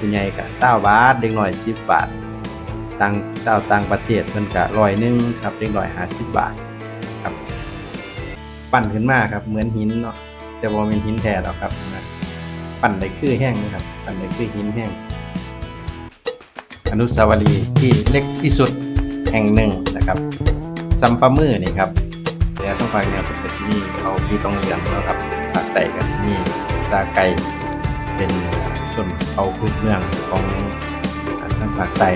ผู้ใหญ่ก็เก้าบาทเด็กน้อยสิบบาทต่างเจ้าต่างประเทศเพิ่นก็ร้อยหนึ่งครับเด็กน้อยห้าสิบบาทครับ ปั้นขึ้นมาครับ เหมือนหินเนาะแต่บ่เป็นหินแท้หรอกครับนะปั้นได้คือแห้งนะครับปั้นได้คือหินแห้งอนุสาวรีย์ที่เล็กที่สุดแห่งหนึ่งนะครับซัมปามือนี่ครับแต่ต้องฟังเนี่ยเป็นกระชีเขาที่ต้องเรียนแล้วครับภาคใต้กันมีตาไก่เป็น ชนเขาพื้นเมืองของทางภาคใต้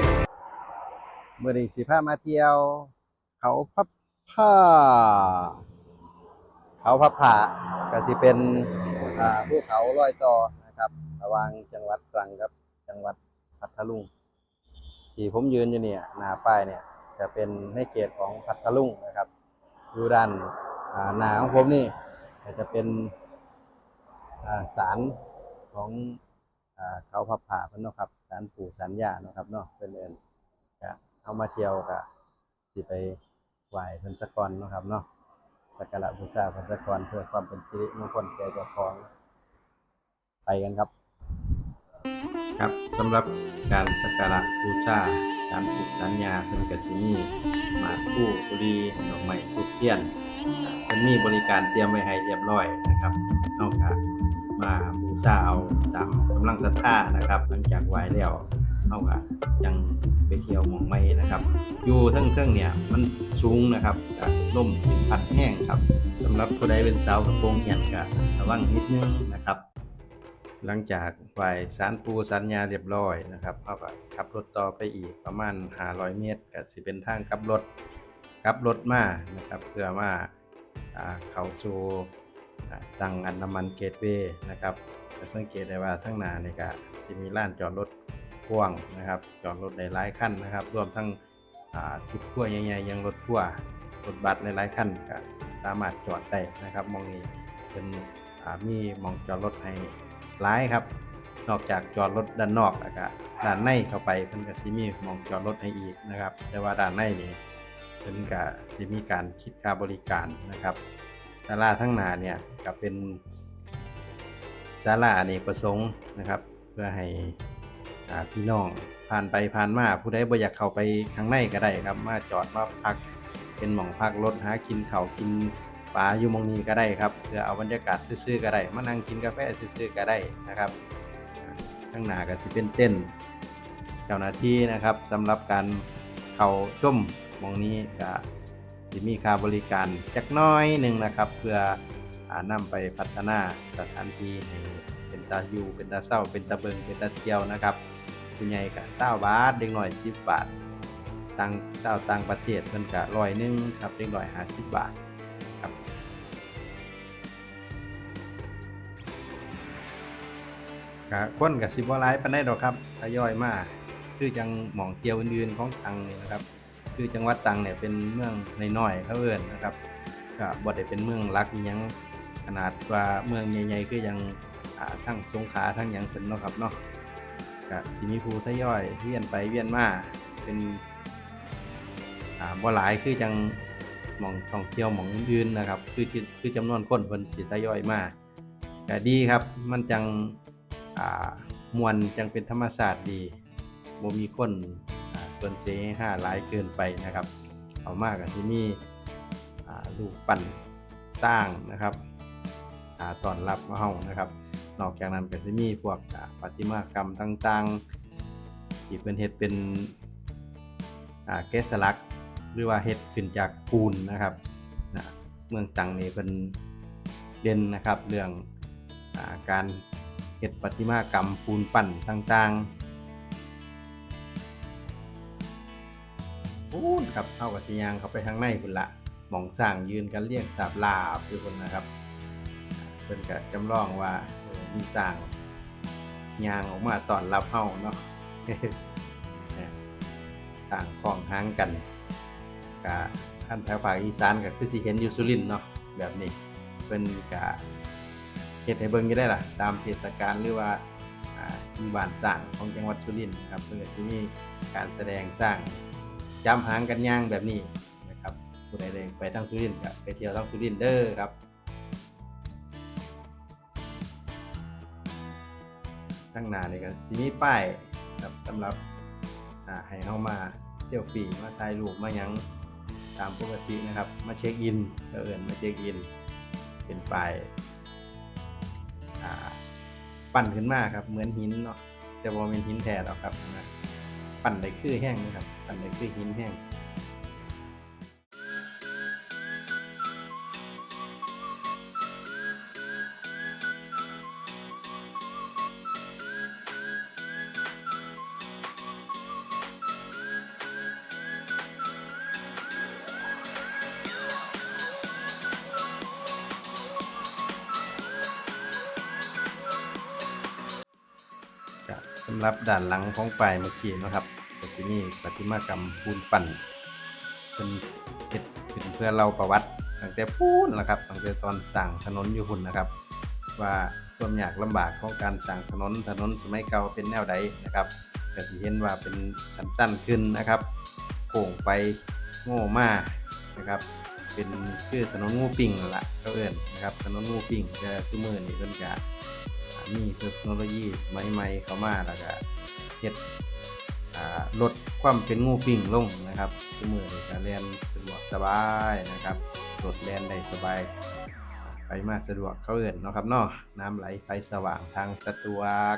เมื่อนี้สิพามาเที่ยว เขาพับผ้า เขาพับผ้าก็สิเป็นภูเขาลอยต่อนะครับ ระหว่างจังหวัดตรังกับ จังหวัดพัทลุงที่ผมยืนอยู่เนี่ยหน้าป้ายเนี่ยจะเป็นในเขตของพัทลุงนะครับอยู่ด้านหน้าของผมนี่จะเป็นอ่าศาลของ อ่าเขาพับผ่าเพิ่นเนาะครับศาลปู่ศาลย่าเนาะครับเนาะเพิ่นเอิ้นก็เอามาเที่ยวก็สิไปไหว้เพิ่นสักก่อนเนาะครับเนาะสักการะบูชาเพิ่นสักก่อนเพื่อความเป็นสิริมงคลแก่เจ้าของไปกันครับ ครับสำหรับการสักการะบูชาการปลูกสัญญาเพิ่นก็สิมีหมากคู่บุรีดอกไม้ทูบเทียนเพิ่นมีบริการเตรียมไว้ให้เรียบร้อยนะครับนอกจาก มาบูชาเอาตามกำลังศรัทธานะครับ หลังจากไหว้แล้วเฮาก็ยังไปเที่ยวหม่องใหม่นะครับ อยู่เทิงเนี่ยมันสูงนะครับก็ลมเป็นพัดแห้งครับสำหรับผู้ใดเป็นสาวกระโปรงเหียนก็ระวังนิดนึงนะครับ หลังจากไหว้สารปูสัญญาเรียบร้อยนะครับเขาก็ขับรถต่อไปอีกประมาณ500เมตรก็สิเป็นทางกลับรถกลับรถมานะครับ เพื่อมาเข้าสู่ อ่าตังอันดามันเกตเวย์นะครับจะสังเกตได้ว่าทั้งนานี่ก็สิมีลานจอดรถพ่วงนะครับ จอดรถได้หลายคันนะครับรวมทั้งทุกทั่วใหญ่ๆยังรถทั่วรถบัสหลายๆคันก็สามารถจอดได้นะครับมองนี้เป็นมีมองจอดรถให้หลายครับ นอกจากจอดรถด้านนอกแล้วก็ด้านในเข้าไปเพิ่นก็สิมีมองจอดรถให้อีกนะครับ แต่ว่าด้านในนี่เพิ่นก็สิมีการคิดค่าบริการนะครับ ศาลาทั้งหนาเนี่ยก็เป็นศาลาอเนกประสงค์นะครับ เพื่อให้พี่น้องผ่านไปผ่านมาผู้ใดบ่อยากเข้าไปข้างในก็ได้ครับ มาจอดมาพักเป็นหม่องพักรถหากินเขากินปลาอยู่มองนี้ก็ได้ครับเพื่อเอาบรรยากาศซื่อๆก็ได้มานั่งกินกาแฟซื่อๆก็ได้นะครับข้างหน้าก็สิเป็นเต้นเจ้าหน้าที่นะครับสำหรับการเข้าชมมองนี้ก็ สิมีค่าบริการจักน้อยหนึ่งนะครับ เพื่ออ่านำไปพัฒนาสถานที่ให้เป็นตาอยู่เป็นตาเศร้า เป็นตาเบิงเป็นตาเที่ยวนะครับผู้ใหญ่ก็เศร้าบาทเด็กหน้อยสิบบาทต่างเจ้าต่างประเทศเพิ่นก็ร้อยหนึ่งครับเด็กน้อยห้าสิบบาทครับก็คนกับสิบว่าร้ายปานได้ดอกครับทยอยมาคือจังหมองเที่ยวอื่นๆของตังนี่นะครับ คือจังหวัดตังเนี่ยเป็นเมืองน้อยๆเขาเอิ้นนะครับก็บ่ได้เป็นเมืองหลักยังขนาดว่าเมืองใหญ่ๆคือยังทั้งสงขลาทั้งยังเป็นเนาะครับเนาะก็สิมีผู้ทย่อยเวียนไปเวียนมาเป็นบ่หลายคือจังหมองท่องเที่ยวหมองอื่นๆนะครับคือคือคือจำนวนคนเพิ่นสิทย่อยมาก็ดีครับมันจังมวลจังเป็นธรรมชาติดีบ่มีคน อ่าเกินเสห้าหลายเกินไปนะครับเอามากกับที่มีอ่าลูกปั่นสร้างนะครับอต้อนรับมาเฮานะครับ นอกจากนั้นก็สิมีพวกประติมากรรมต่างๆที่เป็นเฮ็ดเป็นอ่าแกะสลัก หรือว่าเฮ็ดขึ้นจากปูนนะครับเมืองตังนี่เป็นเด่นนะครับ เรื่องอาการเฮ็ดประติมากรรมปูนปั้นต่างๆ ปูนครับเข้ากับสียางเข้าไปทางในพุ่นละหมองสร้างยืนกันเรียงสาบลาบอยู่คนนะครับเพิ่นก็จำลองว่ามีสร้างยางออกมาตอนรับเฮาเนาะต่างของหางกันกขั้นแถวภาคอีสานก็คือสิเห็นอยู่สุรินเนาะแบบนี้เพิ่นก็เฮ็ดให้เบิ่งอยู่ได้ล่ะ ตามเทศกาลหรือว่าอ่ามีบ้านสร้างของจังหวัดสุรินทร์ครับเพิ่นก็สิมีการแสดงสร้าง จำหางกันย่างแบบนี้นะครับผู้ใดได้ไปทางสุรินทร์ก็ไปเที่ยวทางสุรินทร์เด้อครับข้างหน้านี่ก็ทีนี้ป้ายครับสำหรับให้เฮามาเซลฟี่มาถ่ายรูปมายังตามปกตินะครับ มาเช็คอินก็เอิ้นมาเช็คอิน เป็นป้ายปั่นขึ้นมาครับเหมือนหินเนาะแต่บ่เป็นหินแท้หรอกครับนะ ปั่นได้คือแห้งนะครับปั่นได้คือหินแห้งสำหรับด้านหลังของป้ายเมื่อกี้นะครับ ก็จะมีประติมากรรมปูนปั่นเป็นเฮ็ดขึ้นเพื่อเราประวัติตั้งแต่ปูนแล้วครับตั้งแต่ตอนสร้างถนนอยู่หุ่นนะครับ ว่าความยากลำบากของการสร้างถนนถนนสมัยเก่าเป็นแนวใดนะครับก็สิเห็นว่าเป็นสั้นๆขึ้นนะครับโค้งไปโง่มากนะครับ เป็นคือถนนงูปิ่งละเขาเอิ้นนะครับถนนงูปิ่งแต่ทุกมือนี่เพิ่นก็อ่ามีเทคโนโลยีใหม่ๆเข้ามาแล้วก็เฮ็ด ลดความเป็นงูปิ่งลงนะครับทุกมือนี้ก็เรียนสะดวกสบายนะครับรถแลนได้สบาย ไปมาสะดวกเขาเอิ้นเนาะครับเนาะน้ำไหลไฟสว่างทางสะดวก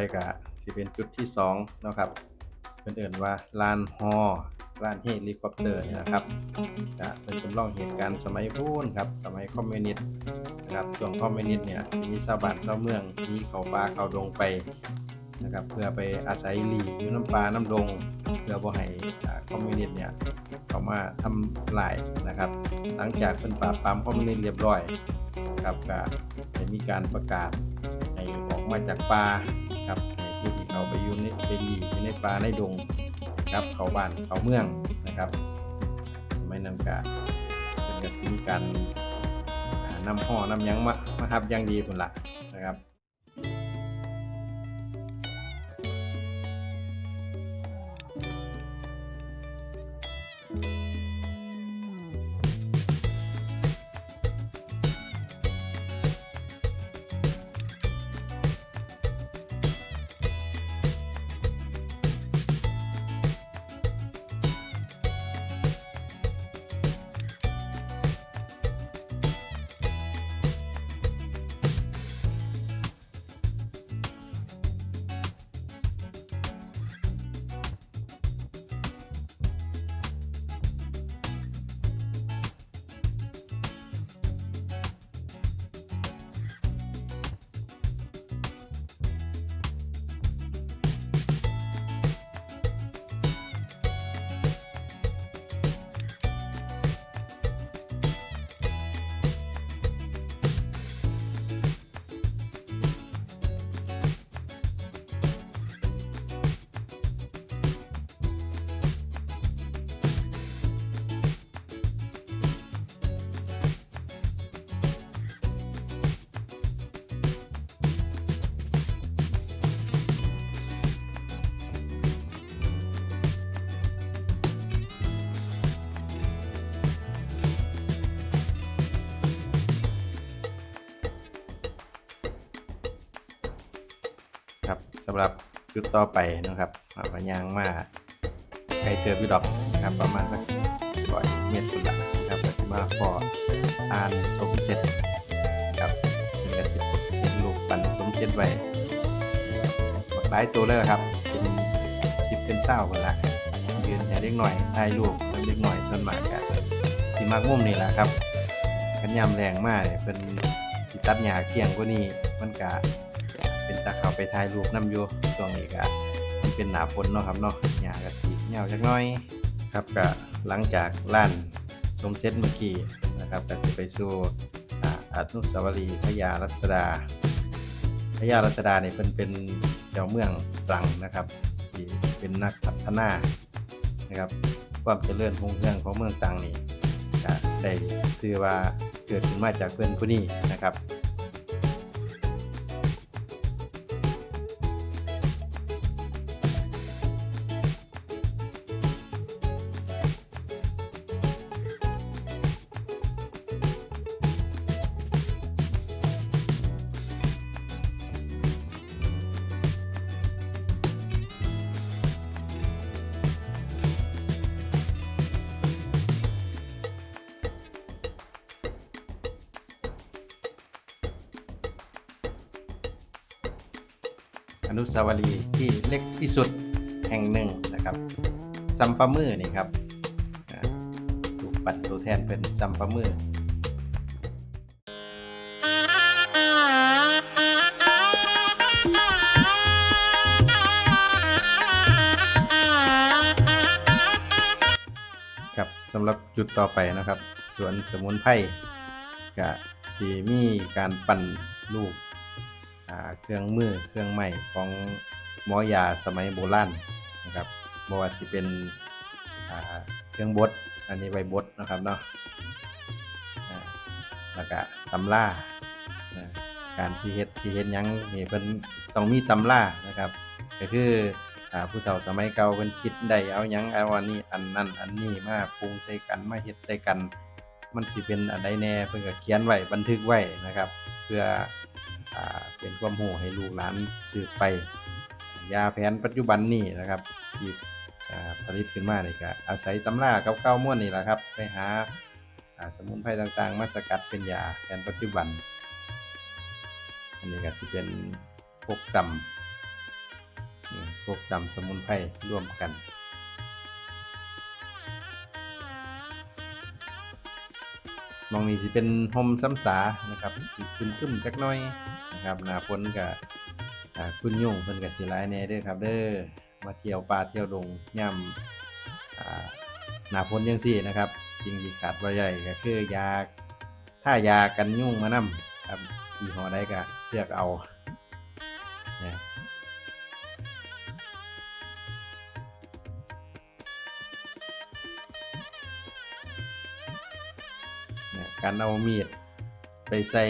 ไปก็สิเป็นจุดที่2เนาะครับเพิ่นเอิ่นว่าลานฮอลานเฮลิคอปเตอร์นะครับก็เป็นจำลองเหตุการณ์สมัยพูนครับ สมัยคอมมิวนิสต์นะครับช่วงคอมมิวนิสต์เนี่ยมีชาวบ้านชาวเมืองหนีเขาป่าเขาดงไปนะครับเพื่อไปอาศัยหลีอยู่น้ำป่าน้ำดง เพื่อบ่ให้คอมมิวนิสต์เนี่ยเข้ามาทำลายนะครับ หลังจากเพิ่นปราบปรามคอมมิวนิสต์เรียบร้อยครับก็ได้มีการประกาศให้ออกมาจากป่า ครับในผู้ที่เขาไปอยู่ในไปหลีกอยู่ในป่าในดงนะครับ เขาบ้านเขาเมืองนะครับสมัยนั้นก็เป็นกสิมีการนำห่อนำยังมามาฮับยังดีพุ่นละนะครับำหรับจุดต่อไปนะครับอ่าพยางมาไกลเติบอยู่ดอกนะครับ ประมาณสักร้อยเมตรสุดละนะครับก็สิมาพออ่านสมเสร็จนะครับเป็นกระสิเป็นลูกปั่นสมเสร็จไว้หลายตัวเลยครับเป็นชิปเป็นเศร้าหมดละยืนแถเล็กหน่อยถ่ายรูปแล้วเล็กหน่อยส่วนมากกันที่มักมุ่มนี่แหละครับกันยำแรงมากเนี่ยเป็นตัดหญ้าเกี่ยงกว่านี้มันกะ เป็นตาเขาไปถ่ายรูปน้ำอยู่ช่วงนี้ก็มันเป็นหนาฝนเนาะครับเนาะหญ้าก็สีเหี่ยวจักหน้อยครับก็หลังจากล้านสมเซตเมื่อกี้นะครับก็จะไปสู่อาอนุสาวรีย์พญารัศดาพญารัศดาเนี่ยเป็นเป็นเจ้าเมืองตรังนะครับที่เป็นนักพัฒนานะครับความเจริญรุ่งเรืองของเมืองตรังนี่ได้ชื่อว่าเกิดขึ้นมาจากเพื่อนผู้นี้นะครับ อนุสาวรีย์ที่เล็กที่สุดแห่งหนึ่งนะครับซัมปะมือนี่ครับถูกปัดตัวแทนเป็นซัมปะมือครับสำหรับจุดต่อไปนะครับ สวนสมุนไพรกับสีมีการปั่นลูก เครื่องมือเครื่องไม้ของหมอยาสมัยโบราณนะครับบว่าสิเป็นเครื่องบดอันนี้ไว้บดนะครับเนาะแล้วก็ตำราการที่เฮ็ดที่เฮ็ดยังนี่เพิ่นต้องมีตำรานะครับก็คืออผู้เฒ่าสมัยเก่าเพิ่นคิดได้เอายังเอาอันนี้อันนั้นอันนี้มาปรุงใส่กันมาเฮ็ดใส่กัน มันสิเป็นอันใดแน่เพิ่นก็เขียนไว้บันทึกไว้นะครับ เพื่อ เป็นความรู้ให้ลูกหลานสืบไป ยาแผนปัจจุบันนี่นะครับที่ผลิตขึ้นมานี่ก็อาศัยตำราเก่าๆม้วนนี่แหละครับ ไปหาาสมุนไพรต่างๆ มาสกัดเป็นยาแผนปัจจุบัน อันนี้ก็สิเป็นพวกตำพวกตำสมุนไพรร่วมกัน มองนี่สิเป็นโฮมซ้ำสานะครับสิคึมๆจักหน่อยนะครับหน้าฝนก็อ่าคุณยุ่งเพิ่นก็สิหลายแน่เด้อครับ เด้อมาเที่ยวป่าเที่ยวดงย่ำอ่าหน้าฝนจังซี่นะครับสิ่งที่ขาดบ่ได้ก็คือยาถ้ายากันยุ่งมานํครับยี่ห้อใดก็เลือกเอาเนี่ย การเอามีดไปใส่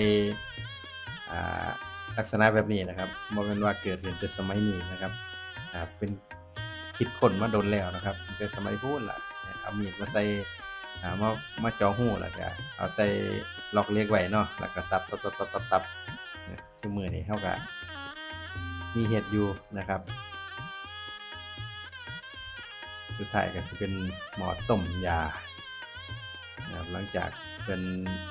ลักษณะแบบนี้นะครับบ่แม่นว่าเกิดขึ้นแต่สมัยนี้นะครับเป็นคิดค้นมาโดนแล้วนะครับแต่สมัยพูนล่ะเนี่ยเอามีดมาใส่ามามาจ่อหูแล้วก็เอาใส่ล็อกเล็กไว้เนาะแล้วก็สับสับสับสับสับชั่วมือนี้เท่ากับมีเห็ดอยู่นะครับสุดท้ายก็จะเป็นหมอต้มยาหลังจาก น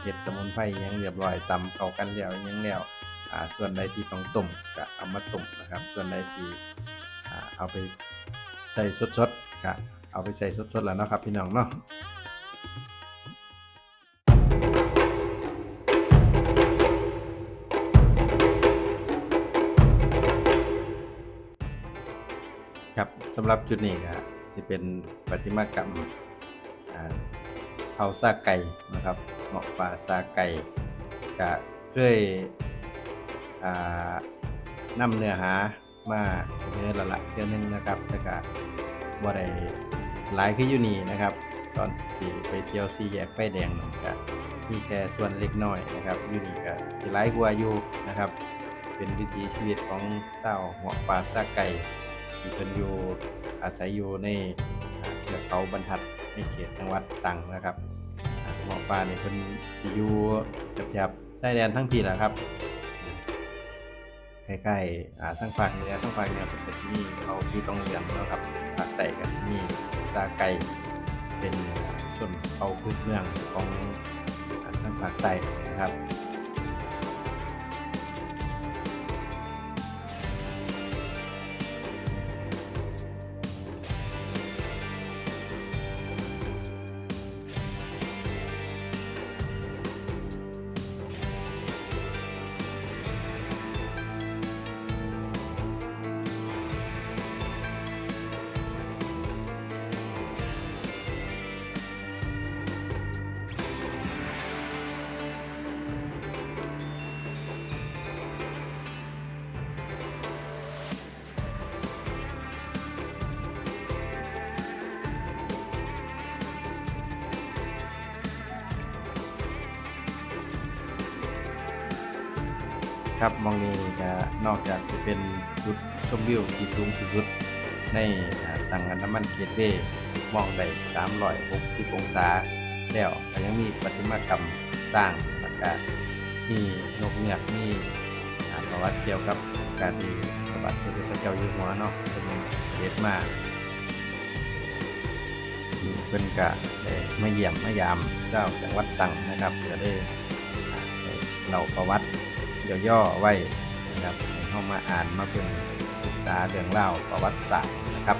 เห็ดสมุนไพรยังเรียบร้อยตำเข้ากันแล้วอิหยังแล้วอ่าส่วนใดที่ต้องต้มก็เอามาต้มนะครับ ส่วนใดที่อ่าเอาไปใส่สดๆก็เอาไปใส่สดๆแล้วเนาะครับพี่น้องเนาะครับสำหรับจุดนี้ก็จะเป็นประติมากรรม ผาซาไก่นะครับเหมาะป่าซาไก่ก็เคยอ่านำเนื้อหามาเสนอละละเทื่อนึงนะครับแต่ก็บ่ได้หลายคืออยู่นี่นะครับ ตอนที่ไปเที่ยวซีแยกไฟแดงนั่นก็มีแค่ส่วนเล็กน้อยนะครับอยู่นี่ก็สิหลายกว่าอยู่นะครับ เป็นวิถีชีวิตของเต้าเหัวป่าซาไก่ที่เพิ่นอยู่อาศัยอยู่ใน ทือกเขาบรรทัดในเขตจังหวัดตรังนะครับหมอปลานี่เพิ่นสิอยู่แถบๆชายแดนทั้งทีแหละครับคล้ๆอ่าทั้งภาคเหนือทั้งภาคเหนือเป็นก็สิมีเขาที่ต้องเรียนนะครับภาคใต้ก็สิมีซาไก่เป็นชนเผ่าพื้นเมืองของทั้งภาคใต้นะครับ ครับมองนี้จะนอกจากจะเป็นจุดชมวิวที่สูงที่สุด ในอ่างอันดามันเกตเวยมองได้360 องศา แล้วก็ยังมีประติมากรรมสร้างแล้วก็มีนกเงือกมีอ่ประวัติเกี่ยวกับการที่ประวัติสมเด็จพระเจ้าอยู่หัวเนาะเป็นเสด็จมามีเพิ่นก็ได้มาเยี่ยมมายามเจ้าจังหวัดตังนะครับก็ได้อ่าได้เล่าประวัติ ย่อๆไว้นะครับให้เข้ามาอ่านมาเพิ่งศึกษาเรื่องเล่าประวัติศาสตร์นะครับ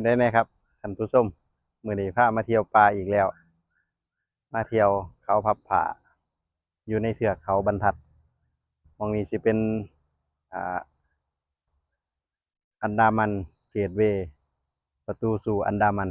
เป็นได้ไหมครับท่านผู้ชมมือนี้พามาเที่ยวป่าอีกแล้ว มาเที่ยวเขาพับผาอยู่ในเถือกเขาบรรทัดมองนี้สิเป็นอ่าอันดามันเกตเว ประตูสู่อันดามัน